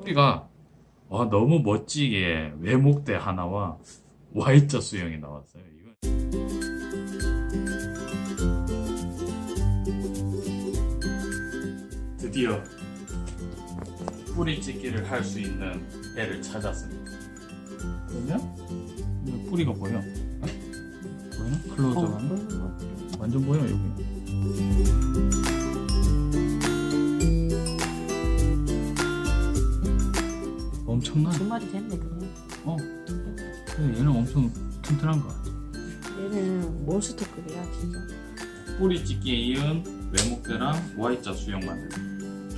뿌리가 와 너무 멋지게 외목대 하나와 Y자 수영이 나왔어요. 이거 드디어 뿌리 찢기를 할 수 있는 애를 찾았습니다. 그러면 이거 뿌리가 보여? 보이나? 어, 클로즈업하면 보이는 것 같아. 완전 보여 여기. 엄청나. 두 마리 됐네, 그냥. 어. 얘는 엄청 튼튼한 거 같아. 얘는 몬스터급이야, 진짜. 뿌리 찢기에 이은 외목대랑 Y자 수영 만들기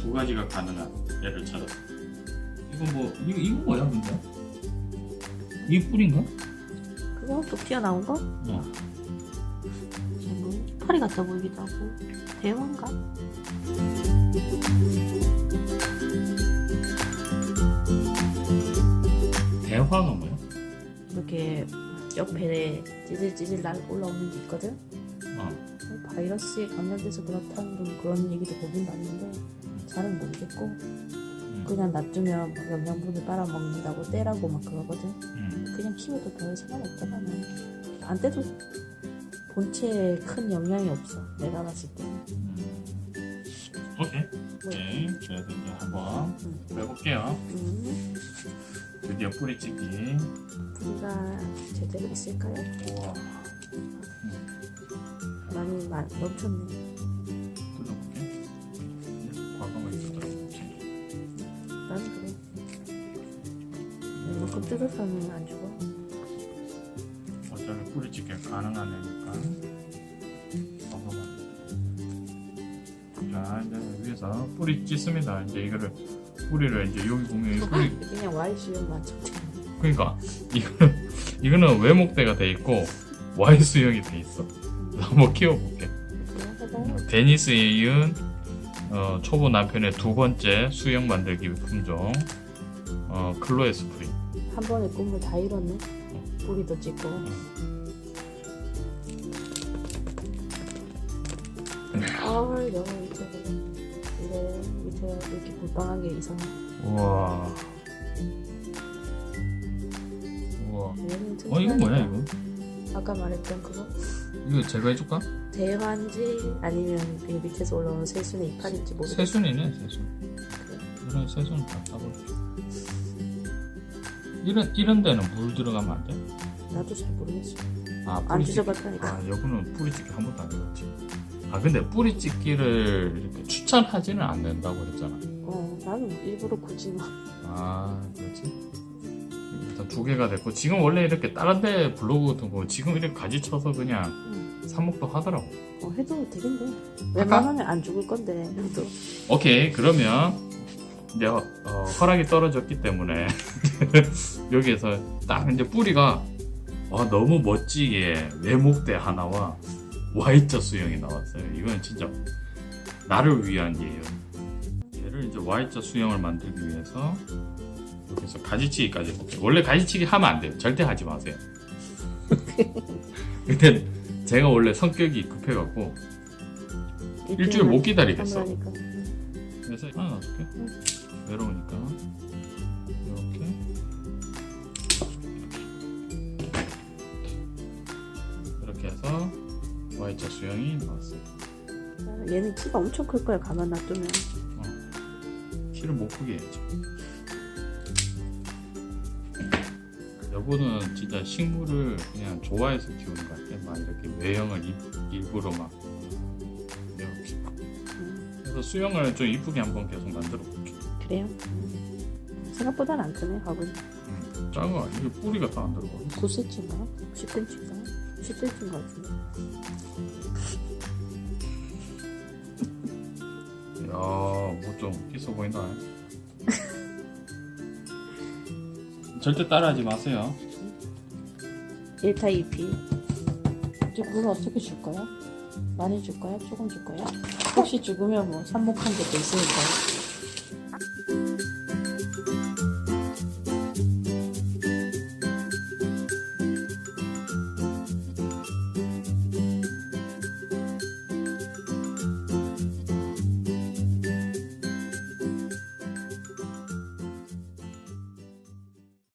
두 가지가 가능한 애를 찾았어. 이거 뭐 이거 이거 뭐야 근데? 이 뿌리인가? 그거 또 튀어나온 거? 어. 뭐, 이파리 같아 보이기도 하고. 대왕가? 대화가 뭐야? 이렇게 옆에 찌질찌질 날 올라오는 게 있거든? 어. 바이러스에 감염돼서 그렇다는 좀 그런 얘기도 보긴 봤는데 잘은 모르겠고 음. 그냥 놔두면 막 영양분을 빨아먹는다고 떼라고 막 그러거든 음. 그냥 키워도 별 상관없더라는 안 떼도 본체에 큰 영향이 없어 내가 봤을 때 음. 오케이. 그래서 이제 한번 음. 해볼게요. 음, 드디어 뿌리 찢기. 우리가 제대로 있을까요? 우와. 많이 마, 넘쳤네 뜯어볼게. 네, 과감하게 뜯어볼게. 나는 그래 이만큼 뜯어서는 안 죽어 어차피 뿌리 찢기 가능한 애니까. 과감하게. 자 이제 위에서 뿌리 찢습니다. 이제 이거를 뿌리를 이제 여기 보면 이 뿌리 그냥 Y 수영만 쳤대 그러니까 이거는 이거는 외목대가 돼 있고 Y 수영이 돼 있어. 그래서 한번 키워볼게. 데니스에 이은 어, 초보 남편의 두 번째 수영 만들기 품종 어, 클로에 스프링. 한 번에 꿈을 다 이뤘네. 뿌리도 찍고. 아, 여기 밑 에 이래 밑에 이렇게 불빵한 게 이상해. 우와. 우와. 얘는 어 이거 뭐야 이거? 아까 말했던 그거 이거 제가 해줄까? 대환지 아니면 그 밑에서 올라오는 새순의 이파리인지 모르겠어. 새순이네 새순. 이런 새순 다 따볼게. 이런 이런 데는 물 들어가면 안 돼? 나도 잘 모르겠어. 아 안 뿌리 찢기. 뒤져봤다니까. 아 여기는 뿌리 찢기 한 번도 안 해봤지. 아 근데 뿌리 찢기를 이렇게 추천하지는 않는다고 했잖아. 어, 나는 일부러 굳이 막. 아 그렇지 일단 두 개가 됐고 지금 원래 이렇게 다른 데 블로그 같은 거 지금 이렇게 가지 쳐서 그냥 응. 삽목도 하더라고 어, 해도 되긴데. 웬만하면 안 죽을 건데. 해도. 오케이 그러면 이제 어, 어, 허락이 떨어졌기 때문에 여기에서 딱 이제 뿌리가 와, 너무 멋지게 외목대 하나와 Y자 수영이 나왔어요. 이건 진짜 나를 위한 예요. 얘를 이제 Y자 수영을 만들기 위해서 여기서 가지치기까지 해볼게요 원래 가지치기 하면 안 돼요. 절대 하지 마세요. 근데 제가 원래 성격이 급해갖고 일주일 못 기다리겠어. 그래서 하나 놔둘게. 외로우니까. Y자 수영이 나왔어요. 얘는 키가 엄청 클 거야 가만 놔두면 키를 못 크게 해야지. 여보는 진짜 식물을 그냥 좋아해서 키우는 것 같아. 막 이렇게 외형을 일, 일부러 막 이렇게. 음, 그래서 수영을 좀 이쁘게 한번 계속 만들어 볼게. 그래요 음. 생각보다는 안 크네 음, 작아. 이게 뿌리가 다 안 들어가. 9cm인가? 10cm인가? 10cm인 것 같은데 야, 뭐좀 있어 보인다. 절대 따라하지 마세요. 1타 2피 이제 물 어떻게 줄 거야? 많이 줄 거야? 조금 줄 거야? 혹시 죽으면 뭐 삽목한 것도 있으니까